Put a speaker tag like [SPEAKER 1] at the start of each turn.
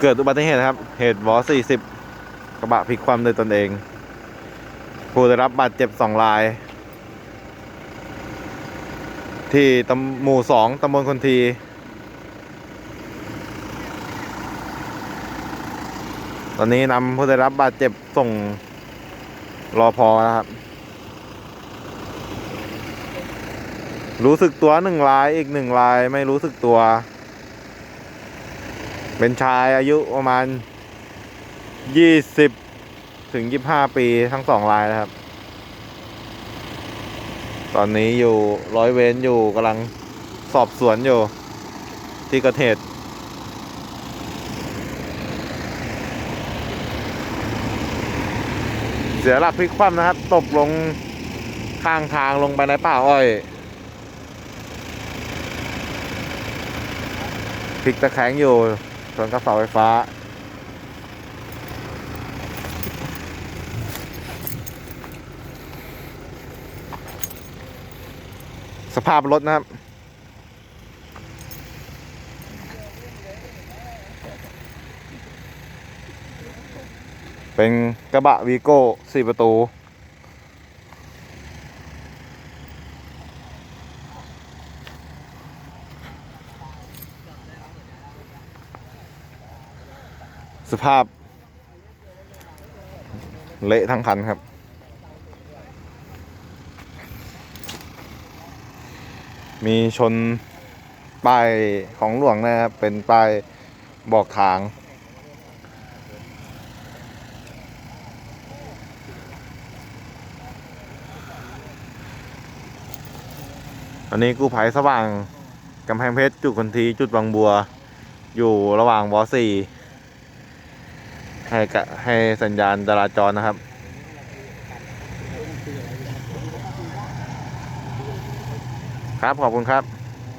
[SPEAKER 1] เกิดอุบัติเหตุครับ เหตุวอสี่สิบกระบะพลิกความโดยตนเอง ผู้ได้รับบาดเจ็บสองราย ที่ตำหมู่สองตำบลคนที ตอนนี้นำผู้ได้รับบาดเจ็บส่งรอพอนะครับ รู้สึกตัวหนึ่งรายอีกหนึ่งรายไม่รู้สึกตัว เป็นชายอายุประมาณยี่สิบถึงยี่ห้าปีทั้งสองรายนะครับ ตอนนี้อยู่ร้อยเวรอยู่กำลังสอบสวนอยู่ที่กิดเหตุเสียหลักพลิกคว่ำนะครับ ตกลงข้างทางลงไปในป่าอ้อยพลิกตะแคงอยู่ ชนกับเสาไฟฟ้า สภาพรถนะครับเป็นกระบะวีโก้สี่ประตู สภาพ เละทั้งคันครับมีชนป้ายของหลวงนะครับ เป็นป้ายบอกทาง อันนี้กู้ภัยสว่างกำแพงเพชรจุดคนทีจุดบางบัว อยู่ระหว่างวอสี่ ให้กะให้สัญญาณจราจรนะครับ ครับขอบคุณครับ